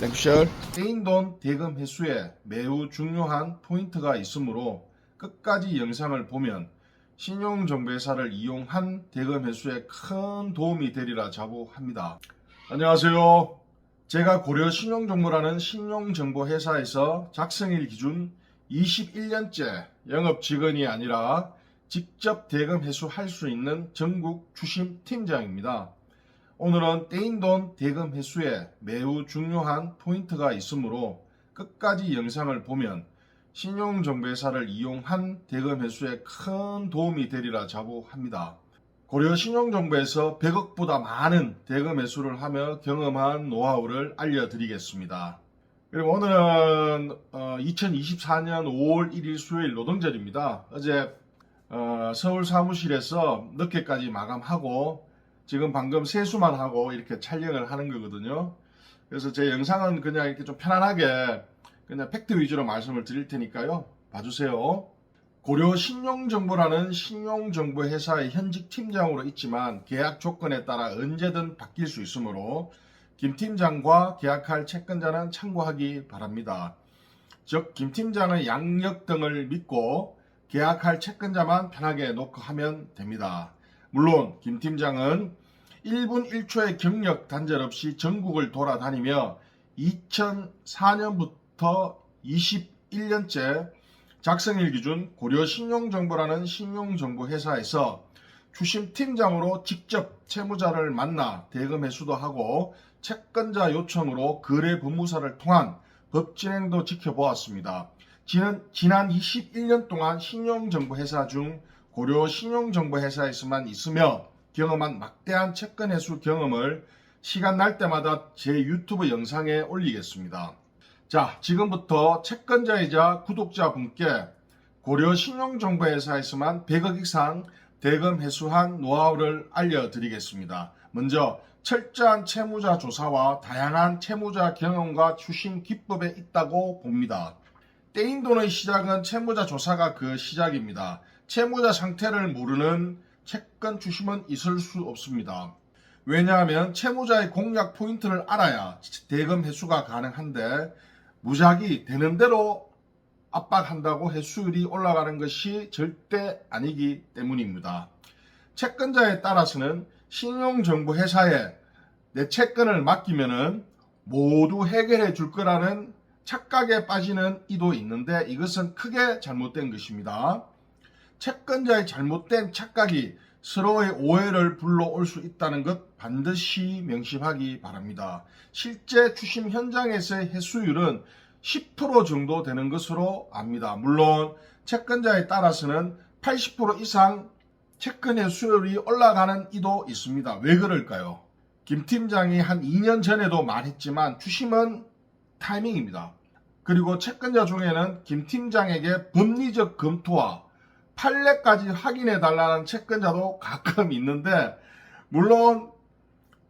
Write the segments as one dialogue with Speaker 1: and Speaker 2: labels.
Speaker 1: 땡큐셜 개인돈 대금 회수에 매우 중요한 포인트가 있으므로 끝까지 영상을 보면 신용정보회사를 이용한 대금 회수에 큰 도움이 되리라 자부합니다. 안녕하세요. 제가 고려 신용정보라는 신용정보회사에서 작성일 기준 21년째 영업 직원이 아니라 직접 대금 회수할 수 있는 전국 추심 팀장입니다. 오늘은 떼인 돈 대금 회수에 매우 중요한 포인트가 있으므로 끝까지 영상을 보면 신용정보회사를 이용한 대금 회수에 큰 도움이 되리라 자부합니다. 고려 신용정보에서 100억보다 많은 대금 회수를 하며 경험한 노하우를 알려드리겠습니다. 그리고 오늘은 2024년 5월 1일 수요일 노동절입니다. 어제 어, 서울 사무실에서 늦게까지 마감하고 지금 방금 세수만 하고 이렇게 촬영을 하는 거거든요. 그래서 제 영상은 그냥 이렇게 좀 편안하게 그냥 팩트 위주로 말씀을 드릴 테니까요. 봐주세요. 고려 신용정보라는 신용정보 회사의 현직 팀장으로 있지만 계약 조건에 따라 언제든 바뀔 수 있으므로 김 팀장과 계약할 채권자는 참고하기 바랍니다. 즉, 김 팀장의 양력 등을 믿고 계약할 채권자만 편하게 놓고 하면 됩니다. 물론 김 팀장은 1분 1초의 경력 단절 없이 전국을 돌아다니며 2004년부터 21년째 작성일 기준 고려 신용정보라는 신용정보 회사에서 추심 팀장으로 직접 채무자를 만나 대금 회수도 하고 채권자 요청으로 거래 법무사를 통한 법 진행도 지켜보았습니다. 지난, 지난 21년 동안 신용정보회사 중 고려 신용정보회사에서만 있으며 경험한 막대한 채권 회수 경험을 시간 날 때마다 제 유튜브 영상에 올리겠습니다. 자, 지금부터 채권자이자 구독자분께 고려 신용정보회사에서만 100억 이상 대금 회수한 노하우를 알려드리겠습니다. 먼저 철저한 채무자 조사와 다양한 채무자 경험과 추심 기법에 있다고 봅니다. 떼인 돈의 시작은 채무자 조사가 그 시작입니다. 채무자 상태를 모르는 채권 추심은 있을 수 없습니다. 왜냐하면 채무자의 공략 포인트를 알아야 대금 회수가 가능한데 무작위 되는 대로 압박한다고 회수율이 올라가는 것이 절대 아니기 때문입니다. 채권자에 따라서는 신용정보회사에 내 채권을 맡기면은 모두 해결해 줄 거라는 착각에 빠지는 이도 있는데 이것은 크게 잘못된 것입니다. 채권자의 잘못된 착각이 서로의 오해를 불러올 수 있다는 것 반드시 명심하기 바랍니다. 실제 추심 현장에서의 해수율은 10% 정도 되는 것으로 압니다. 물론 채권자에 따라서는 80% 이상 채권 해수율이 올라가는 이도 있습니다. 왜 그럴까요? 김 팀장이 한 2년 전에도 말했지만 추심은 타이밍입니다. 그리고 채권자 중에는 김 팀장에게 법리적 검토와 판례까지 확인해 달라는 채권자도 가끔 있는데 물론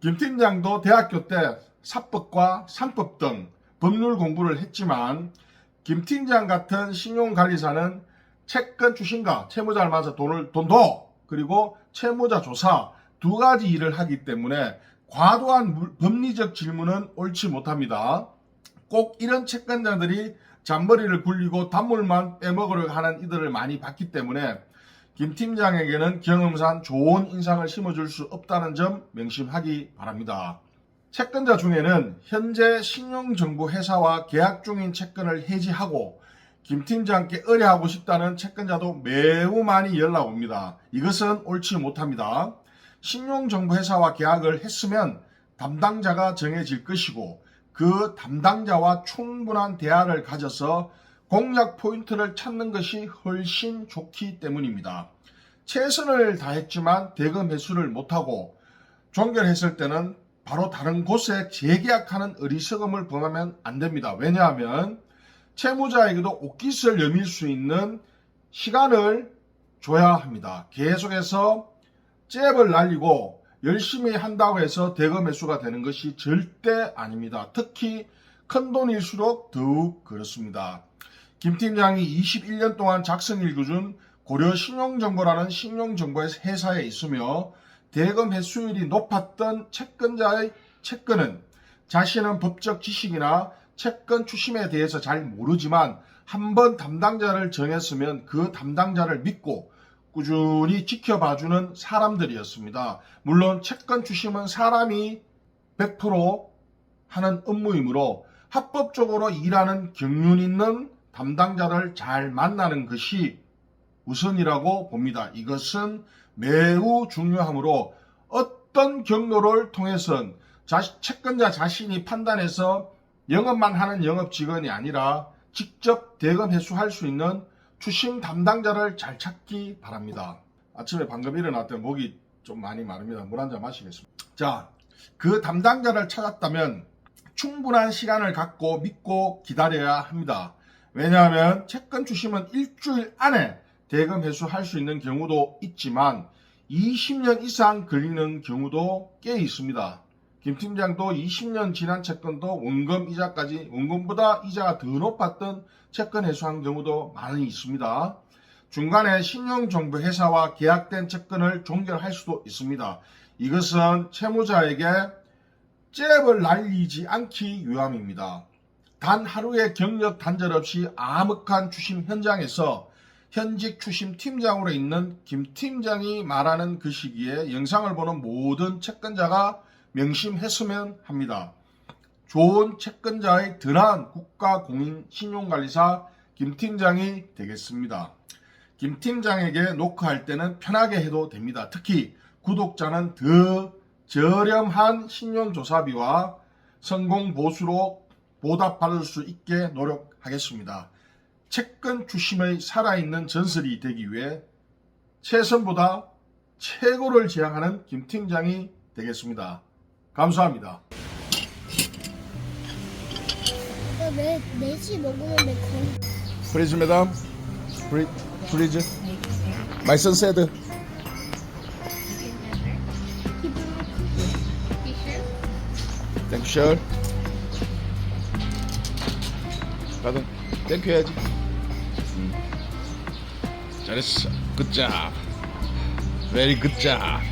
Speaker 1: 김 팀장도 대학교 때 사법과 상법 등 법률 공부를 했지만 김 팀장 같은 신용관리사는 채권 추심과 채무자를 만나서 돈을 돈도 그리고 채무자 조사 두 가지 일을 하기 때문에 과도한 물- 법리적 질문은 옳지 못합니다. 꼭 이런 채권자들이 잔머리를 굴리고 단물만 빼먹으려 하는 이들을 많이 봤기 때문에 김 팀장에게는 경험상 좋은 인상을 심어줄 수 없다는 점 명심하기 바랍니다. 채권자 중에는 현재 신용정보회사와 계약 중인 채권을 해지하고 김 팀장께 의뢰하고 싶다는 채권자도 매우 많이 연락 옵니다. 이것은 옳지 못합니다. 신용정보회사와 계약을 했으면 담당자가 정해질 것이고 그 담당자와 충분한 대화를 가져서 공략 포인트를 찾는 것이 훨씬 좋기 때문입니다. 최선을 다했지만 대금 회수를 못하고 종결했을 때는 바로 다른 곳에 재계약하는 어리석음을 범하면 안 됩니다. 왜냐하면 채무자에게도 옷깃을 여밀 수 있는 시간을 줘야 합니다. 계속해서 잽을 날리고 열심히 한다고 해서 대금 회수가 되는 것이 절대 아닙니다. 특히 큰 돈일수록 더욱 그렇습니다. 김 팀장이 21년 동안 작성일 기준 고려 신용정보라는 신용정보 회사에 있으며 대금 회수율이 높았던 채권자의 채권은 자신은 법적 지식이나 채권 추심에 대해서 잘 모르지만 한번 담당자를 정했으면 그 담당자를 믿고 꾸준히 지켜봐주는 사람들이었습니다. 물론 채권 추심은 사람이 100% 하는 업무이므로 합법적으로 일하는 경륜 있는 담당자를 잘 만나는 것이 우선이라고 봅니다. 이것은 매우 중요하므로 어떤 경로를 통해선 자- 채권자 자신이 판단해서 영업만 하는 영업 직원이 아니라 직접 대금 회수할 수 있는 추심 담당자를 잘 찾기 바랍니다. 아침에 방금 일어났더니 목이 좀 많이 마릅니다. 물 한 잔 마시겠습니다. 자, 그 담당자를 찾았다면 충분한 시간을 갖고 믿고 기다려야 합니다. 왜냐하면 채권 추심은 일주일 안에 대금 회수할 수 있는 경우도 있지만 20년 이상 걸리는 경우도 꽤 있습니다. 김 팀장도 20년 지난 채권도 원금 이자까지 원금보다 이자가 더 높았던 채권 회수한 경우도 많이 있습니다. 중간에 신용정보 회사와 계약된 채권을 종결할 수도 있습니다. 이것은 채무자에게 잽을 날리지 않기 위함입니다. 단 하루의 경력 단절 없이 암흑한 추심 현장에서 현직 추심 팀장으로 있는 김 팀장이 말하는 그 시기에 영상을 보는 모든 채권자가 명심했으면 합니다. 좋은 채권자의 든한 국가공인 신용관리사 김 팀장이 되겠습니다. 김 팀장에게 노크할 때는 편하게 해도 됩니다. 특히 구독자는 더 저렴한 신용조사비와 성공 보수로 보답받을 수 있게 노력하겠습니다. 채권 주심의 살아있는 전설이 되기 위해 최선보다 최고를 지향하는 김 팀장이 되겠습니다. 감사합니다.
Speaker 2: 내, 내시 먹으면 내 건.
Speaker 1: Please, madam. Please, please. My son said. Thank you, sir. 가든 땡큐 해야지. 음. 잘했어. Good job. Very good job.